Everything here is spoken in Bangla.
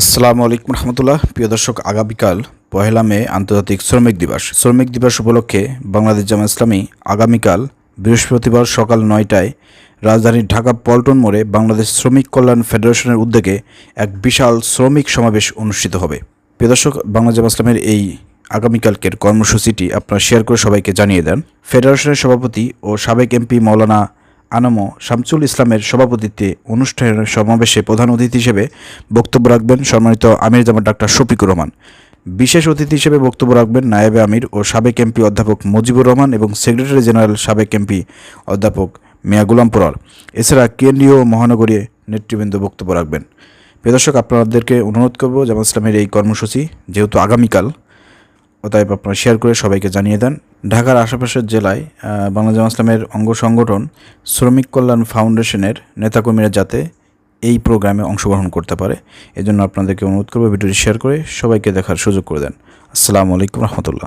আসসালামু আলাইকুম রহমতুল্লাহ। প্রিয় দর্শক, আগামীকাল পহেলা মে আন্তর্জাতিক শ্রমিক দিবস। শ্রমিক দিবস উপলক্ষে বাংলাদেশ জামা ইসলামী আগামীকাল বৃহস্পতিবার সকাল নয়টায় রাজধানীর ঢাকা পল্টন মোড়ে বাংলাদেশ শ্রমিক কল্যাণ ফেডারেশনের উদ্যোগে এক বিশাল শ্রমিক সমাবেশ অনুষ্ঠিত হবে। প্রিয় দর্শক বাংলা জামা ইসলামের এই আগামীকালকের কর্মসূচিটি আপনারা শেয়ার করে সবাইকে জানিয়ে দেন। ফেডারেশনের সভাপতি ও সাবেক এমপি মৌলানা আনমো শামসুল ইসলামের সভাপতিত্বে অনুষ্ঠানের সমাবেশে প্রধান অতিথি হিসেবে বক্তব্য রাখবেন সম্মানিত আমির জামাত ডাক্তার শফিকুর রহমান। বিশেষ অতিথি হিসেবে বক্তব্য রাখবেন নায়েবে আমির ও সাবেক এমপি অধ্যাপক মুজিবুর রহমান এবং সেক্রেটারি জেনারেল সাবেক এমপি অধ্যাপক মিয়া গুলাম পরার এছাড়া কেন্দ্রীয় ও মহানগরীয় নেতৃবৃন্দ বক্তব্য রাখবেন। প্রিয় দর্শক, আপনাদেরকে অনুরোধ করব জামাত ইসলামের এই কর্মসূচি যেহেতু আগামীকাল অতএব আপনারা শেয়ার করে সবাইকে জানিয়ে দেন। ঢাকার আশেপাশের জেলায় বাংলা জামা ইসলামের অঙ্গ সংগঠন শ্রমিক কল্যাণ ফাউন্ডেশনের নেতাকর্মীরা যাতে এই প্রোগ্রামে অংশগ্রহণ করতে পারে, এজন্য আপনাদেরকে অনুরোধ করব ভিডিওটি শেয়ার করে সবাইকে দেখার সুযোগ করে দেন। আসসালামু আলাইকুম রহমতুল্লাহ।